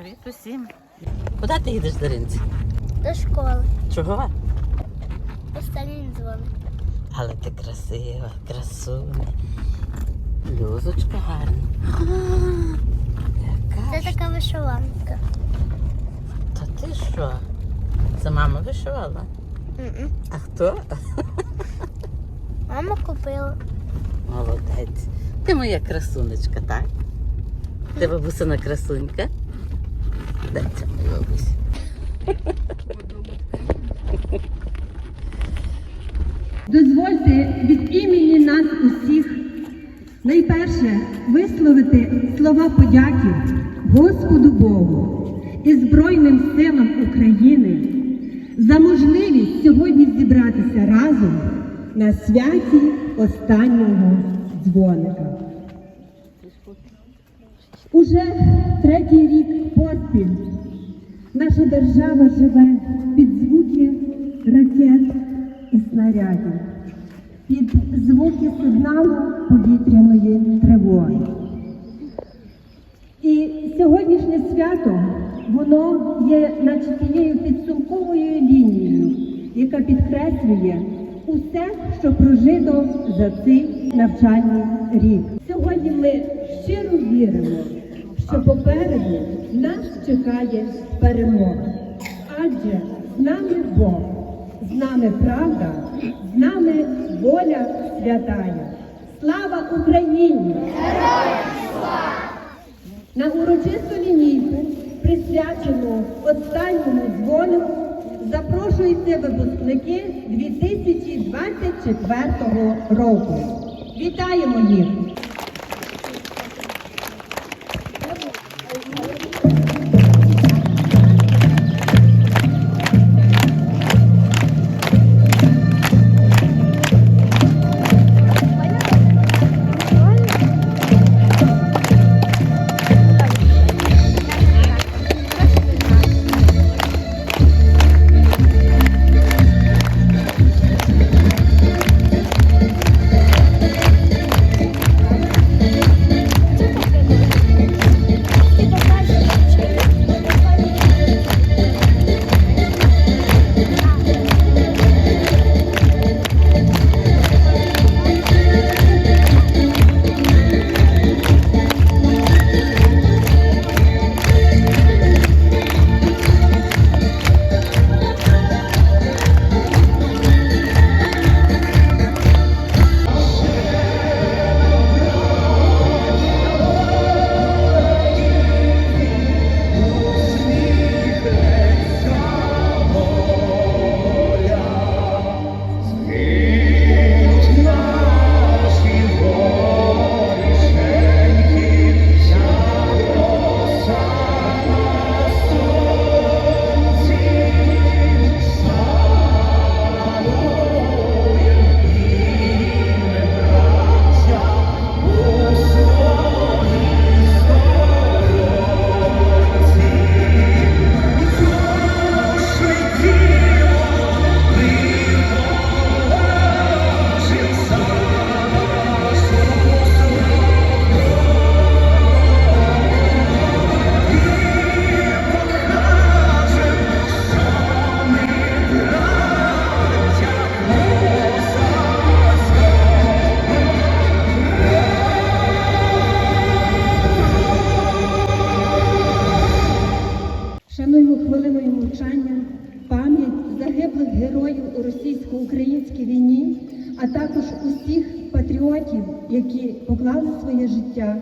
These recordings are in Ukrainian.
Привіт усім. Куди ти їдеш, Даринці? До школи. Чого? Останній дзвоник. Але ти красива, красуня. Блюзочка гарна. Яка Це ж? така вишиванка. Та ти що? Це мама вишивала? М-м. А хто? Мама купила. Молодець. Ти моя красунечка, так? Ти бабусина красунька? Дай це моя бабуся. Дозвольте від імені нас усіх найперше висловити слова подяки Господу Богу і Збройним силам України за можливість сьогодні зібратися разом на святі останнього дзвоника. Уже третій рік поспіль наша держава живе під звуки ракет і снарядів, під звуки сигналу повітряної тривоги. І сьогоднішнє свято воно є наче тією підсумковою лінією, яка підкреслює усе, що прожито за цей навчальний рік. Сьогодні ми щиро віримо, що попереду нас чекає перемога. Адже з нами Бог, з нами правда, з нами воля святая. Слава Україні! На урочисту лінійку, присвячену останньому дзвонику, запрошуються випускники 2024 року. Вітаємо їх! російсько-українській війні, а також усіх патріотів, які поклали своє життя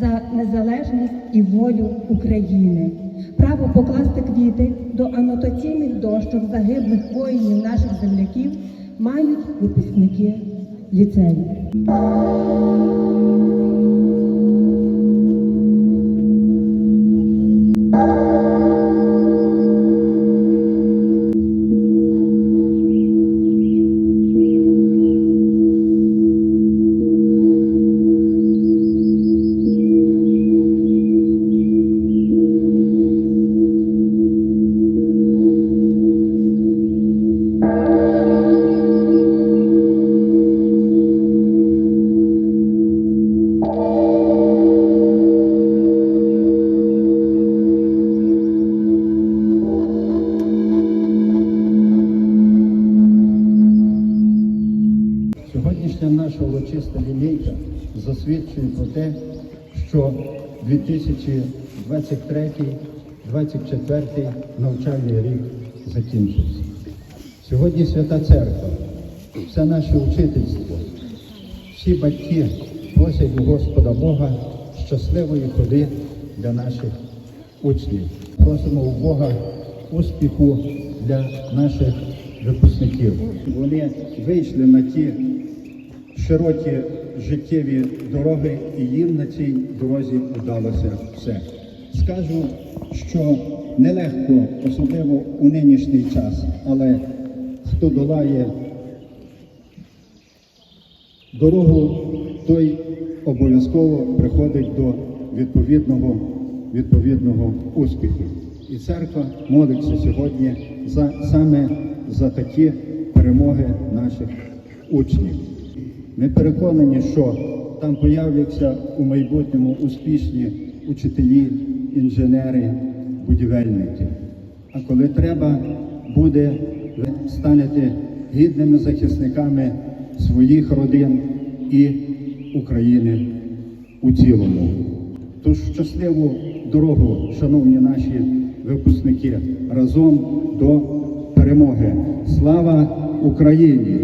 за незалежність і волю України. Право покласти квіти до анотаційних дощок загиблих воїнів наших земляків мають випускники ліцею. you засвідчує про те, що 2023-2024 навчальний рік закінчився. Сьогодні Свята Церква, все наше учительство, всі батьки просять у Господа Бога щасливої ходи для наших учнів. Просимо у Бога успіху для наших випускників. Вони вийшли на ті широкі життєві дороги, і їм на цій дорозі вдалося все. Скажу, що нелегко, особливо у нинішній час, але хто долає дорогу, той обов'язково приходить до відповідного, відповідного успіху. І церква молиться сьогодні за, саме за такі перемоги наших учнів. Ми переконані, що там появляться у майбутньому успішні учителі, інженери, будівельники. А коли треба буде, ви станете гідними захисниками своїх родин і України у цілому. Тож щасливу дорогу, шановні наші випускники, разом до перемоги. Слава Україні!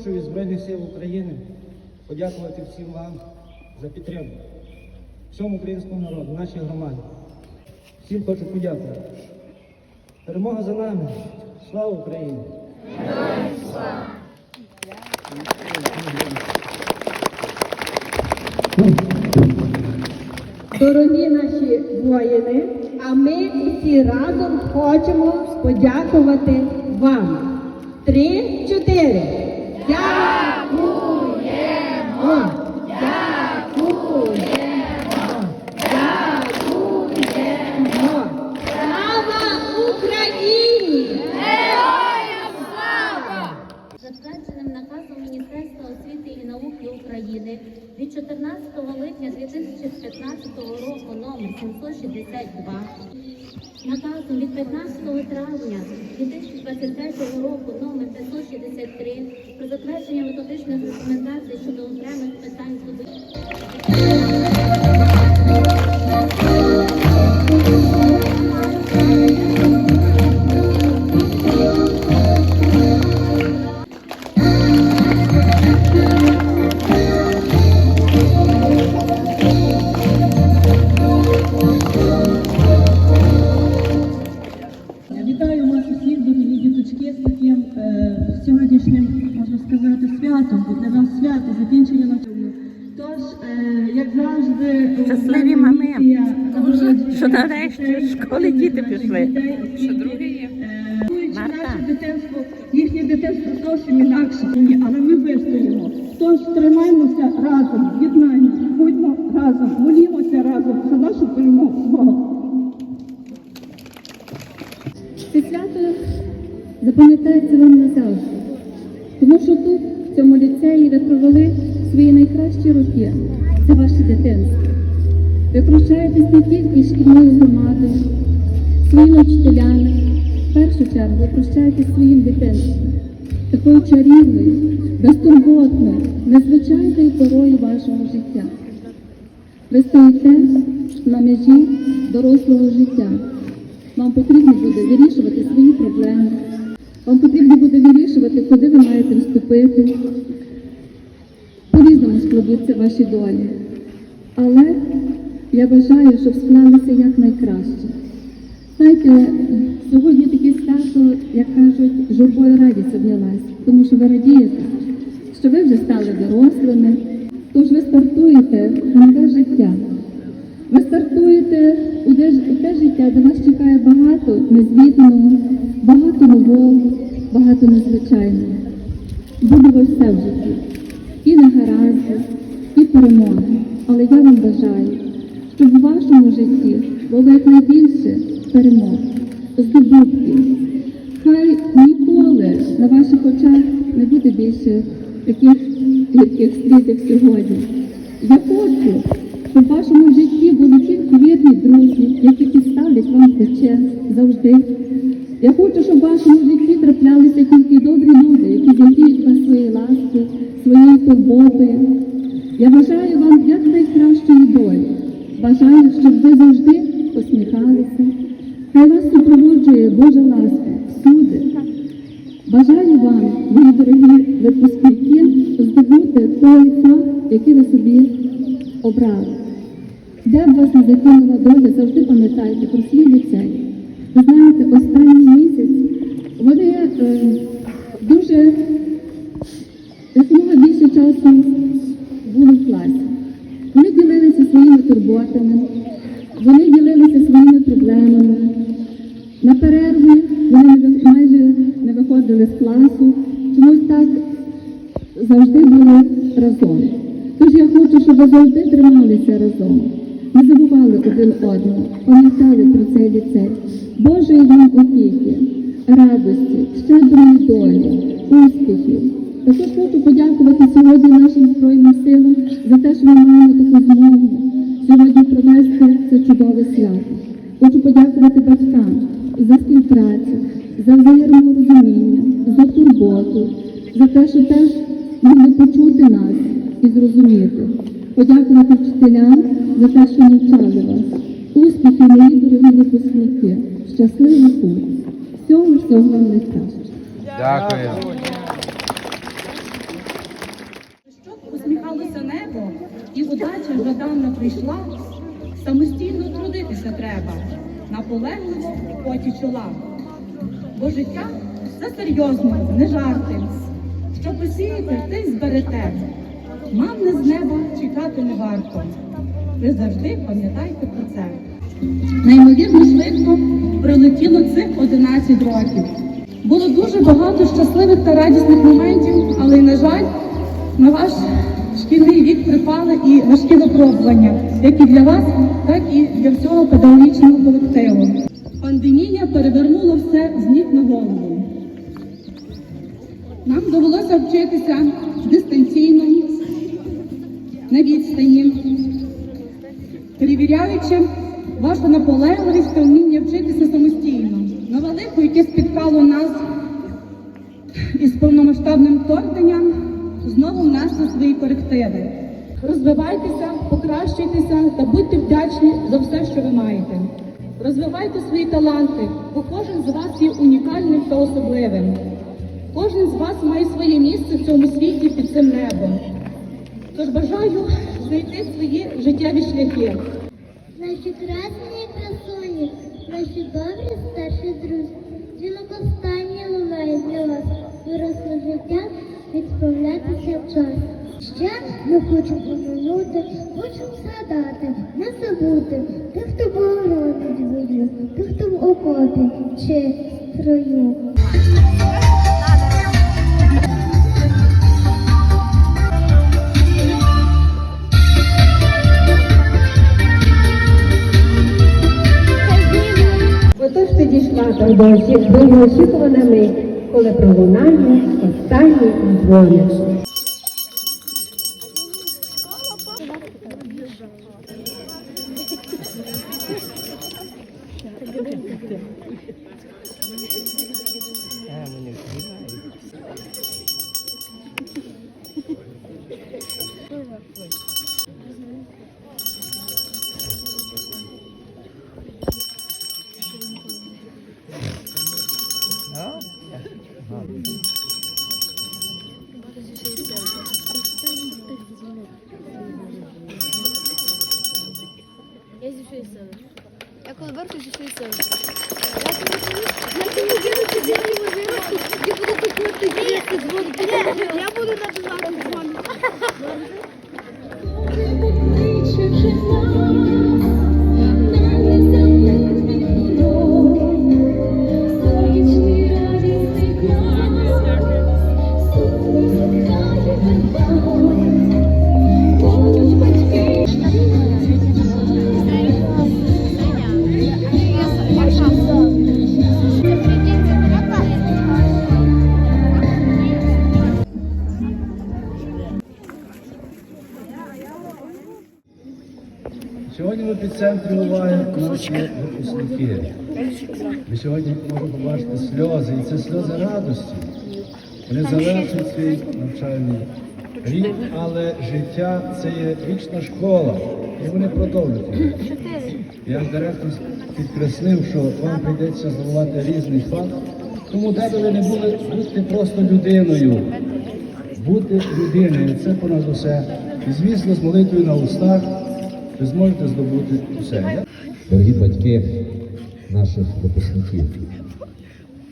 Хочу від Збройних сил України подякувати всім вам за підтримку. Всьому українському народу, нашій громаді. Всім хочу подякувати. Перемога за нами. Слава Україні! Дорогі наші воїни, а ми усі разом хочемо подякувати вам. Три, чотири. Дякуємо! Дякуємо! Дякуємо! Слава Україні! Затвердженим наказом Міністерства освіти і науки України від 14 липня 2015 року номер 762, наказом від 15 травня 2023 року номер 563 про затвердження методичної документації щодо окремих питань Щасливі мами, що нарешті з школи діти пішли. е, Марта. наше дитинство, їхнє дитинство зовсім інакше, але ми вистоїмо. Тож тримаймося разом, єднаємося, будьмо разом, молімося разом за нашу перемогу. Бога. Це свято запам'ятається вам назавжди, тому що тут, в цьому ліцеї, ви провели свої найкращі роки. Це ваше дитинство. Ви прощаєтесь не тільки шкільною громадою, своїми вчителями. В першу чергу ви прощаєтесь своїм дитинством, такою чарівною, безтурботною, незвичайною порою вашого життя. Ви стоїте на межі дорослого життя. Вам потрібно буде вирішувати свої проблеми. Вам потрібно буде вирішувати, куди ви маєте вступити. По-різному складуться ваші долі. Але я бажаю, щоб склалося якнайкраще. Знаєте, сьогодні таке свято, як кажуть, журбою радість обнялась, тому що ви радієте, що ви вже стали дорослими, тож ви стартуєте в нове життя. Ви стартуєте у те, те життя, де вас чекає багато незвіданого, багато нового, багато незвичайного. Буде вас все в житті. І негаразди, і перемоги. Але я вам бажаю, щоб у вашому житті було якнайбільше перемог, здобутків. Хай ніколи на ваших очах не буде більше таких гірких стрітів сьогодні. Я хочу, щоб в вашому житті були тільки вірні друзі, які підставлять вам плече завжди, Я хочу, щоб в вашому житті траплялися тільки добрі люди, які зігріють вас своєю ласкою, своєю турботою. Я бажаю вам як найкращої долі. Бажаю, щоб ви завжди посміхалися. Хай вас супроводжує Божа ласка всюди. Бажаю вам, мої дорогі випускники, здобути той фах, який ви собі обрали. Де б вас не закинула доля, завжди пам'ятайте про свій ліцей. Ви знаєте, останній місяць вони е, дуже якомога більше часу були в класі. Вони ділилися своїми турботами, вони ділилися своїми проблемами. На перерві вони майже не виходили з класу, чомусь так завжди були разом. Тож я хочу, щоб ви завжди трималися разом, не забували один одного, сьогодні нашим Збройним силам за те, що ми маємо таку змогу сьогодні провести це чудове свято. Хочу подякувати батькам за співпрацю, за взаєморозуміння, за турботу, за те, що теж могли почути нас і зрозуміти. Подякувати вчителям за те, що навчали вас. Успіхів, мої дорогі випускники, щасливий путь. Всього всього вам найкраще. Дякую. Щоб усміхалося небо і удача жадана прийшла, самостійно трудитися треба, наполегливо поті чола. Бо життя це серйозно, не жарти. Що посієте, те й зберете. Мам з неба чекати не варто. Ви завжди пам'ятайте про це. Неймовірно швидко пролетіло цих 11 років. Було дуже багато щасливих та радісних моментів, але, на жаль, на ваш шкільний вік припали і важкі випробування, як і для вас, так і для всього педагогічного колективу. Пандемія перевернула все з ніг на голову. Нам довелося вчитися дистанційно, на відстані, перевіряючи вашу наполегливість та вміння вчитися самостійно. Нова лихо, яке спіткало нас із повномасштабним вторгненням, знову внесли свої корективи. Розвивайтеся, покращуйтеся та будьте вдячні за все, що ви маєте. Розвивайте свої таланти, бо кожен з вас є унікальним та особливим. Кожен з вас має своє місце в цьому світі під цим небом. Тож бажаю знайти свої життєві шляхи. Наші красні красуні, наші добрі старші друзі. Дзвінок останній лунає для вас. Виросло життя, відправлятися в час. Ще ми хочемо поминути, хочемо згадати, не забути тих, хто боронить бою, тих, хто в окопі чи строю. Отож підійшла та до очі- довгоочікувана мить, коли пролунає останній дзвоник. Я Я коли верту зійшов Сьогодні в епіцентрі уваги наші випускники. Ми сьогодні можемо побачити сльози, і це сльози радості. Вони завершують свій навчальний рік, але життя це є вічна школа, і вони продовжують. Я директор підкреслив, що вам прийдеться здобувати різний фах, тому де ви не були, будьте просто людиною. Бути людиною це понад усе. І звісно, з молитвою на устах ви зможете здобути все. Дорогі батьки наших випускників,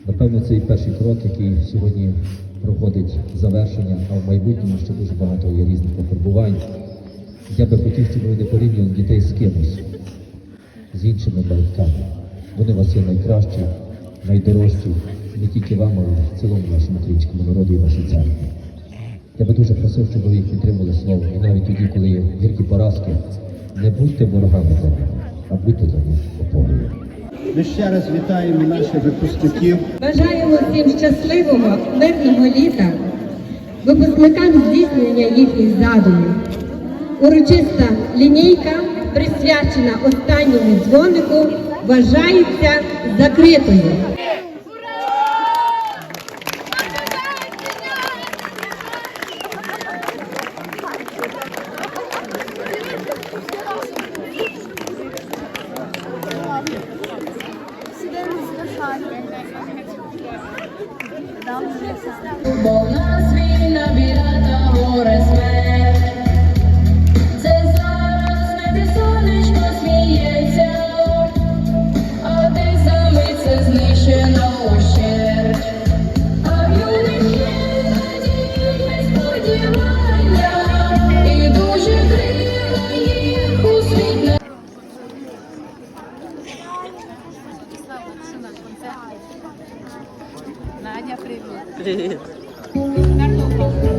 напевно, це і перший крок, який сьогодні проходить завершення, а в майбутньому ще дуже багато є різних випробувань. Я би хотів, щоб ви не порівнювали дітей з кимось, з іншими батьками. Вони у вас є найкращі, найдорожчі, не тільки вам, а й в цілому нашому українському народу і вашій церкві. Я би дуже просив, щоб ви їх підтримали словом. І навіть тоді, коли є гіркі поразки, не будьте ворогами для а будьте для них опорою. Ми ще раз вітаємо наших випускників. Бажаємо всім щасливого, мирного літа, випускникам здійснення їхніх задумів. Урочиста лінійка, присвячена останньому дзвонику, вважається закритою. Привіт. Ми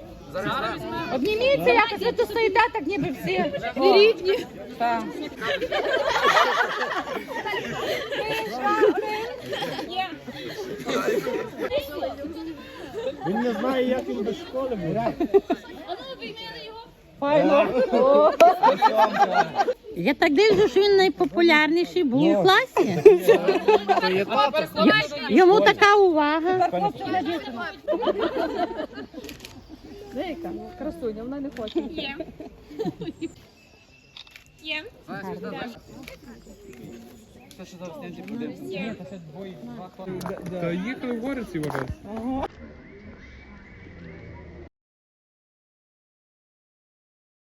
Обніміться якось, ви тут стоїте, так ніби всі рідні. Так. Він не знає, як він до школи буде. Я так дивлюся, що він найпопулярніший був у класі. Йому така увага. Деяка красуня, вона не хоче. Та їхали в гори ці ворота.